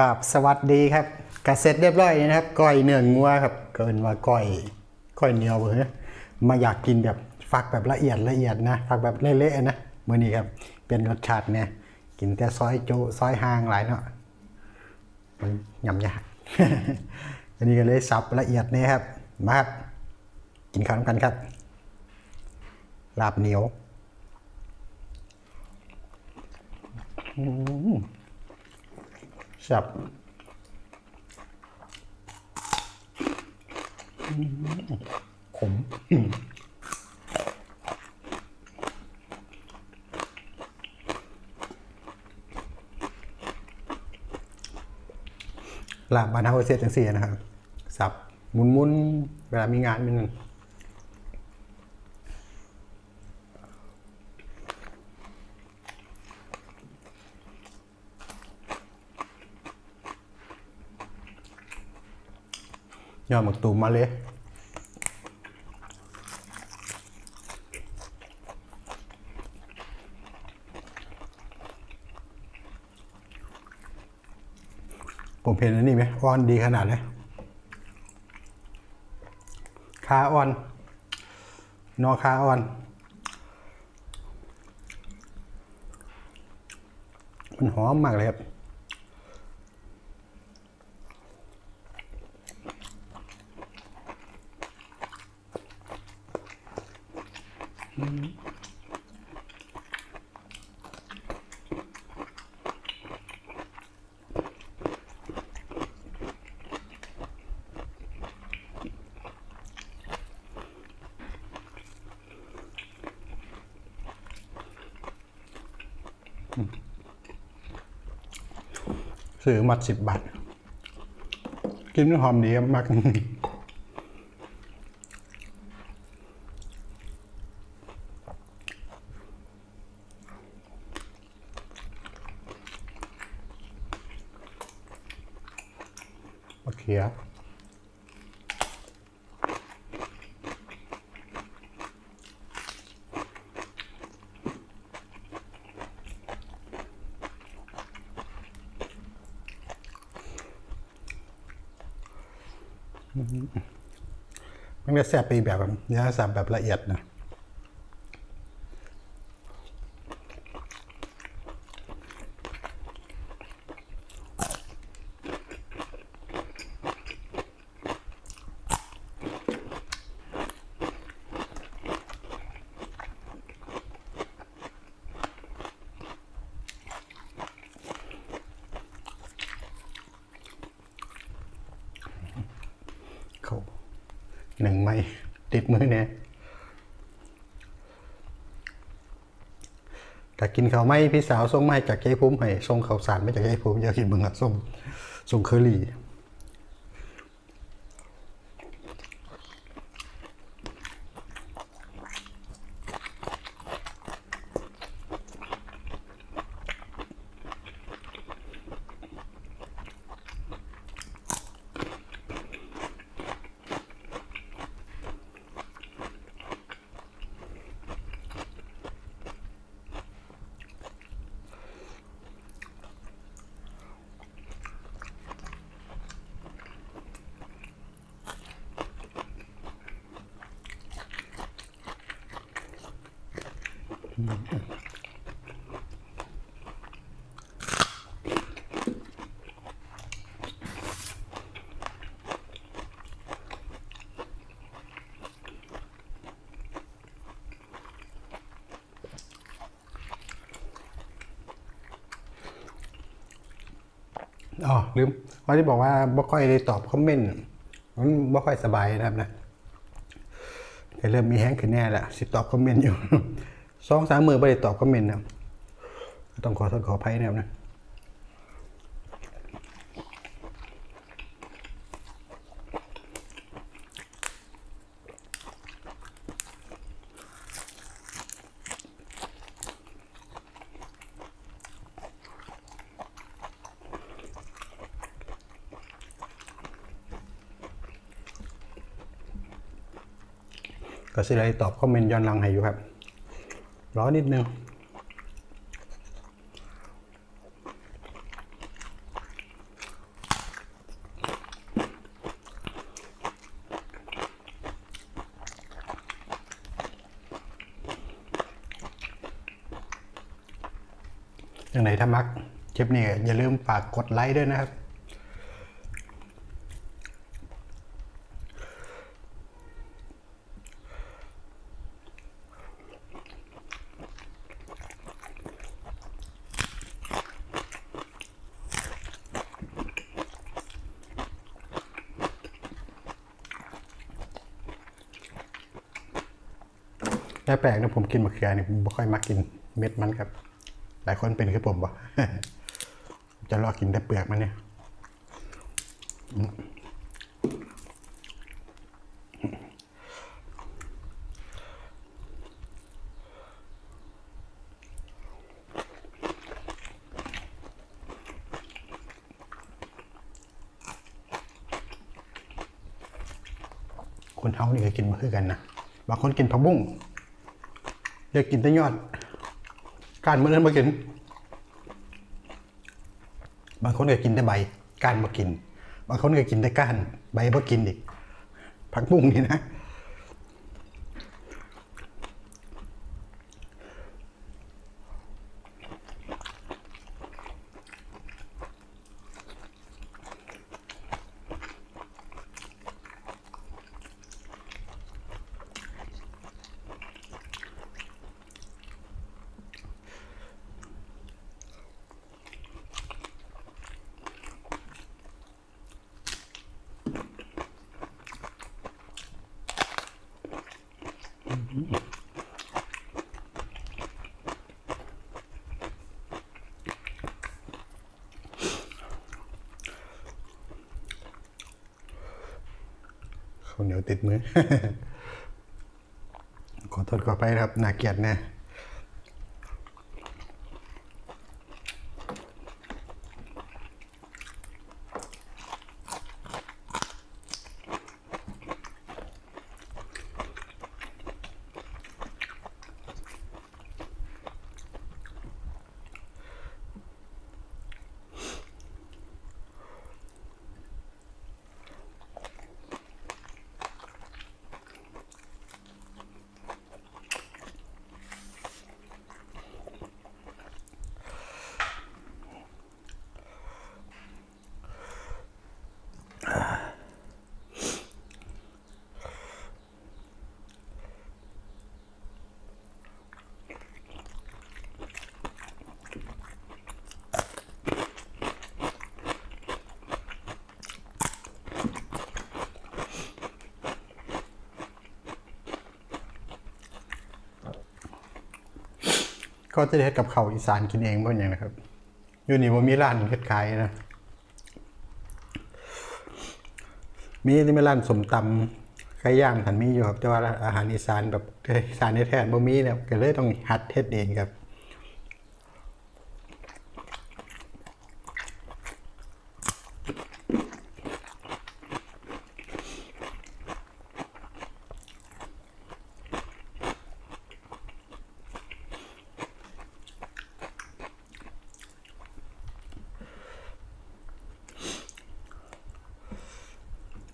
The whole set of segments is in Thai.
กับสวัสดีครับกระเสร็จเรียบร้อยนะครับก้อยเนื้องัวครับเกินว่าก้อยก้อยเหนียวเหรอมาอยากกินแบบฟักแบบละเอียดละเอียดนะฟักแบบเละๆนะเมื่อนี้ครับเป็นรสชาติเนี่ยกินแต่ซอยโจซอยหางหลายเนาะมันยำยากอันนี้ก็เลยสับละเอียดนี่ครับมาครับกินข้าวกันครับลาบเหนียว สับขมลาบบานเฮาเสียจังสี่นะครับ สับมุนมุนๆเวลามีงานมันน ยอดหมักตูมมาเลยผมเห็นอันนี้ไหมอ่อนดีขนาดเลยคาอ่อน นอคาอ่อน มันหอมมากเลยครับ ซื้อมัดสิบบาท กินหอมดีมาก โอเคครับมันก็แซ่บไปอีกแบบเนื้อสับแบบละเอียดนะ เขา หนึ่งไม่ติดมือเนี่ยแต่กินข้าวไม่พี่สาวส่งมาให้จากใจภูมิให้ส่งข้าวสารไม่จากใจภูมิอยากกินเบิ่งอะส่งส่งเคอรี่ อ๋อลืมว่าที่บอกว่าบ่ค่อยได้ตอบคอมเมนต์มันบ่ค่อยสบายนะครับนะแต่เริ่มมีแห้งขึ้นแน่แหละสิตอบคอมเมนต์อยู่สองสามมือไม่ได้ตอบคอมเมนต์นะต้องขอโทษขออภัยนะครับนะ ก็สิไลตอบคอมเมนต์ย้อนหลังให้อยู่ครับ ร้อนนิดนึงยังไงถ้ามักคลิปนี้อย่าลืมฝากกดไลค์ด้วยนะครับ แต่แปลกนะผมกินมะเขือเนี่ยผมไม่ค่อยมักกินเม็ดมันครับ หลายคนเป็นคือผมบ่จะรอกินแต่เปลือกมันเนี่ยคนเฮานี่ก็กินมาคือกันนะบางคนกินผักบุ้ง อยากกินแต่ยอด การเมื่อนั้นมากิน บางคนก็กินแต่ใบก้านมากิน บางคนก็กินแต่ก้าน ใบมากินอีกผักบุ้งนี่นะ ข้าวเหนียวติดมือ ขอโทษขอไปครับน่าเกลียดแน่ ก็จะได้เฮ็ดกับข้าวอีสานกินเองบ่อย่างนะครับ อยู่นี่ว่ามีร้านเฮ็ดขายนะ มีนี่ไม่ร้านสมตำไก่ย่างทันมีอยู่ครับแต่ว่าอาหารอีสานแบบอีสานแท้ๆบ่มีเนี่ยก็เลยต้องหัดเฮ็ดเองครับ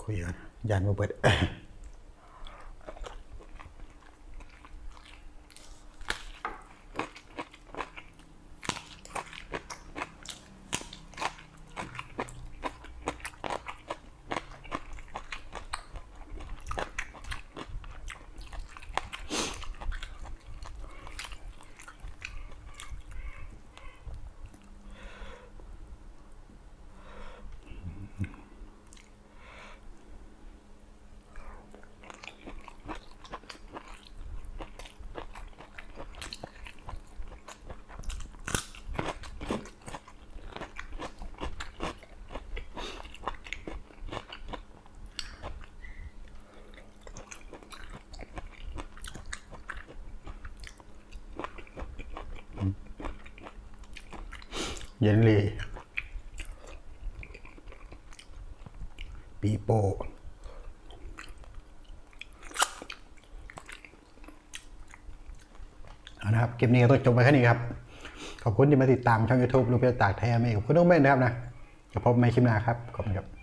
คุยกัน เยนลีปีโป้เอานะครับคลิปนี้ก็ต้องจบไปแค่นี้ครับ ขอบคุณที่มาติดตามช่อง YouTube ลูกเพจตากแท้ไม่ขอบคุณทุกเม่นนะครับนะจะพบในคลิปหน้าครับ ขอบคุณครับ